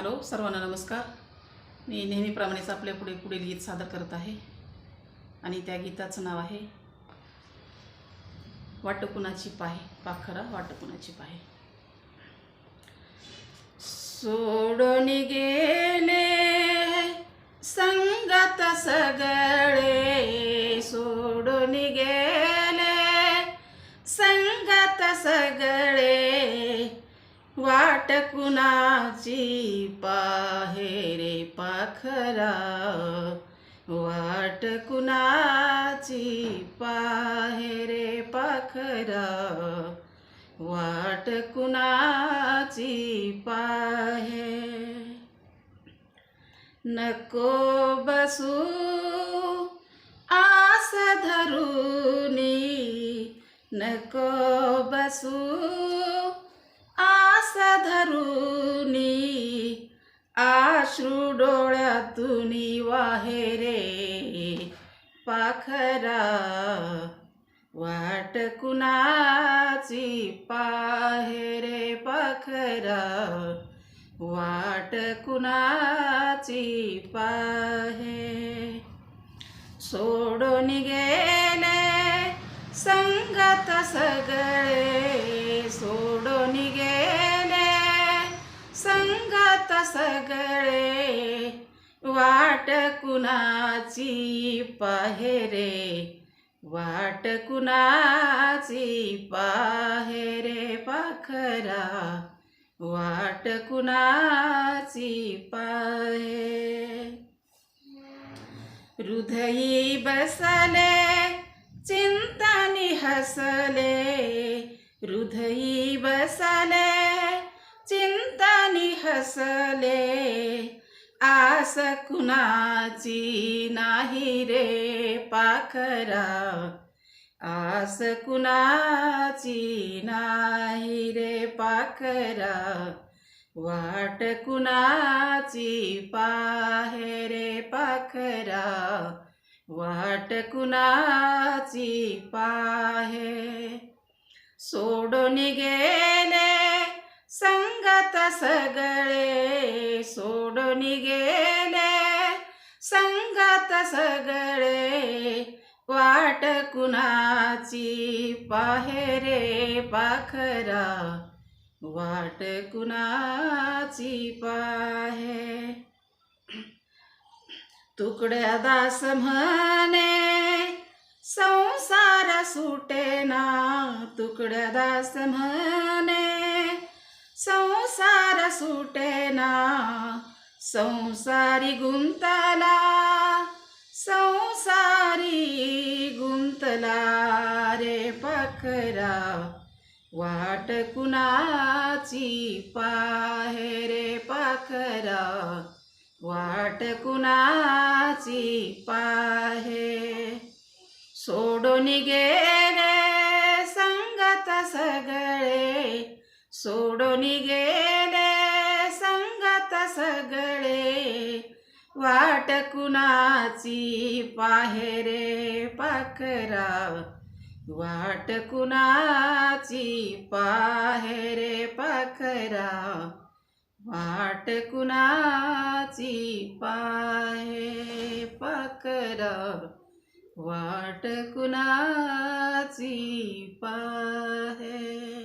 Hello सर्वांना नमस्कार. मी नेहमीप्रमाणेच आपल्या पुढे पुढील गीत सादर करत आहे आणि त्या गीताचं नाव आहे वाट कुणाची पाहे पाखरा वाट कुणाची पाहे. सोडून गेले संगत सगळे सोडून गेले संगत सगळे. वाट कुणाची पाहे रे पाखरा. वाट कुणाची पाहे रे पाखरा. वाट कुणाची पाहे. नको बसू आस धरुनी. नको बसू धरुनी आश्रू डोळ्यातून वाहे रे. पाखरा वाट कुणाची पाहे रे पाखरा? वाट कुणाची पाहे? सोडून गेले संगत सगळे सगळे वाट कुणाची पाहे रे? वाट कुणाची पाहेरे पाखरा? वाट कुणाची पाहे? हृदयी बसले चिंतानी हसले. हृदयी बसले चिंतानी आस कुणाची नाही रे पाखरा. आस कुणाची नाही रे पाखरा. वाट कुणाची पाहे रे पाखरा. वाट कुणाची पाहे. सोडून गे आता सगळे सोडून गेले. संगत सगळे वाट कुणाची पाहे रे पाखरा? वाट कुणाची पाहे? तुकड्या दास म्हणे संसार सुटेना. तुकड्या दास म्हणे सं सुटेना संसारी गुंतला संसारी गुंतला रे पखरा वाट कुणाची पाहे रे पाखरा वाट कुणाची पाहे? सोडून गेले संगत सगळे सोडून गेले वाट कुणाची पाहेरे पाखराव. वाट कुणाची पाहेरे पाखराव. वाट कुणाची पाहे पाखराव. वाट कुणाची पाहे